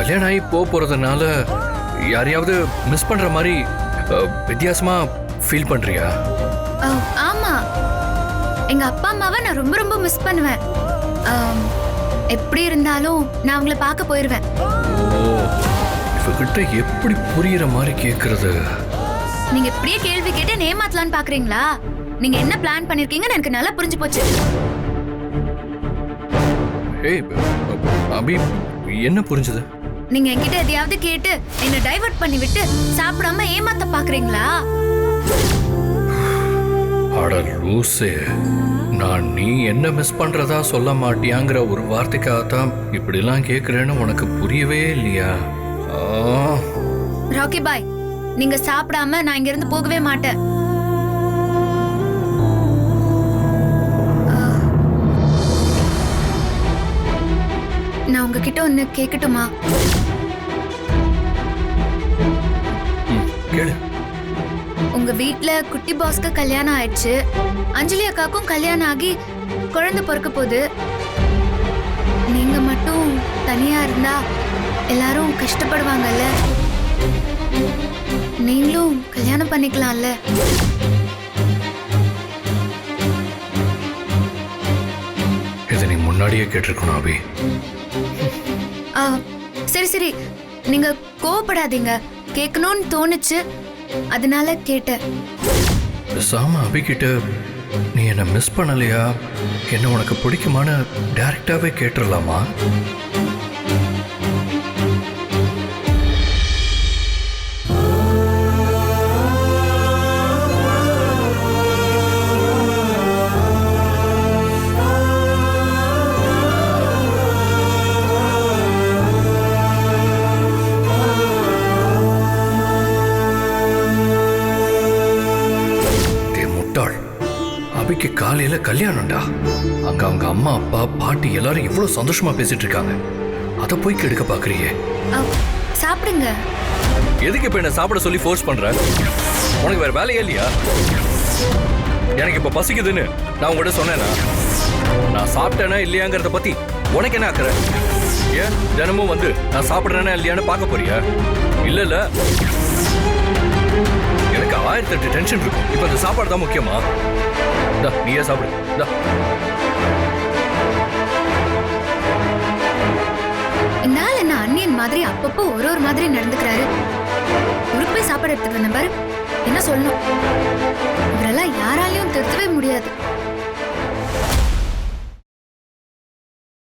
கல்யாணம் ஆகி போக போறதுனால யாரையாவது மிஸ் பண்ற மாதிரி வித்தியாசமா ஃபீல் பண்றியா? ஓ, ஆமா. எங்க அப்பா அம்மாவை நான் ரொம்ப ரொம்ப மிஸ் பண்ணுவேன். எப்படி இருந்தாலும் நான் அவங்கள பார்க்க போயிருவேன். இவகிட்ட எப்படி புரியுற மாதிரி கேக்குறது? நீங்க இப்படியே கேள்வி கேட்டு ஏமாத்தலாம்னு பாக்குறீங்களா? நீங்க என்ன பிளான் பண்ணிருக்கீங்கன்னு எனக்கு நல்லா புரிஞ்சு போச்சு. ஏய் அபி என்ன புரிஞ்சது? நீங்க என்கிட்ட எதையாவது கேட்டு என்ன டைவர்ட் பண்ணி விட்டு சாப்பிடாம ஏமாத்த பாக்குறீங்களா அட லூசே. நான் நீ என்ன மிஸ் பண்றதா சொல்ல மாட்டியாங்கிற ஒரு வார்த்தைக்காக தான் இப்படிலாம் கேட்குறேன்னு உனக்கு புரியவே இல்லையா? ராக்கி பாய் நீங்க சாப்பிடாம நான் இங்க இருந்து போகவே மாட்டேன். நான் உங்ககிட்ட ஒன்னு கேட்கட்டுமா கேளு. உங்க வீட்ல குட்டி பாஸ்க்கு கல்யாணம் ஆயிடுச்சு. அஞ்சலி அக்காக்கும் கல்யாணம் ஆகி குழந்தை பிறக்க போகுது. நீங்க மட்டும் தனியா இருந்தா எல்லாரும் கஷ்டப்படுவாங்கல்ல? நீங்களும் கல்யாணம் பண்ணிக்கலாம்ல? இதை நீ முன்னாடியே கேட்டிருக்கணும் அபி. சரி சரி. நீங்க கோவப்படாதீங்க. கேட்கணும்னு தோணுச்சு. அதனால கேட்டேன். பேசாம அபிகிட்ட நீ என்ன மிஸ் பண்ணலையா? என்ன உனக்கு பிடிக்குமான்னு டைரக்டாவே கேட்டுடலாமா முட்டாள் அபிக்கு காலையில கல்யாணம்டா. அங்க அவங்க அம்மா அப்பா பாட்டி எல்லாரும் இவ்வளவு சந்தோஷமா பேசிட்டு இருக்காங்க அத போய் கெடுக்க பாக்குறியே. சாப்பிடுங்க. எதுக்கு இப்ப என்ன சாப்பிட சொல்லி ஃபோர்ஸ் பண்ற? உனக்கு வேற வேலையே இல்லையா? எனக்கு இப்ப பசிக்குதுன்னு நான் உங்ககிட்ட சொன்னேனா? நான் சாப்பிட்டேனா இல்லையாங்கிறத பத்தி உனக்கு என்ன அக்கறை ஏன் தினமும் வந்து நான் சாப்பிடுறேனா இல்லையான்னு பார்க்க போறியா? இல்ல இல்ல. ஆயிரத்தி எட்டு டென்ஷன் இருக்கும். இப்போ அந்த சாப்பாடு தான் முக்கியமா? இந்தா, நீயே சாப்பிடு. இந்தா. இந்த என்ன அண்ணியன் மாதிரி அப்பப்போ ஒரு ஒரு மாதிரி நடந்துக்கிறாரு. ஊருக்கு போய் சாப்பாடு எடுத்துட்டு வந்தேன் பாரு. என்ன சொல்லணும்? இவரெல்லாம் யாராலையும் திருத்தவே முடியாது.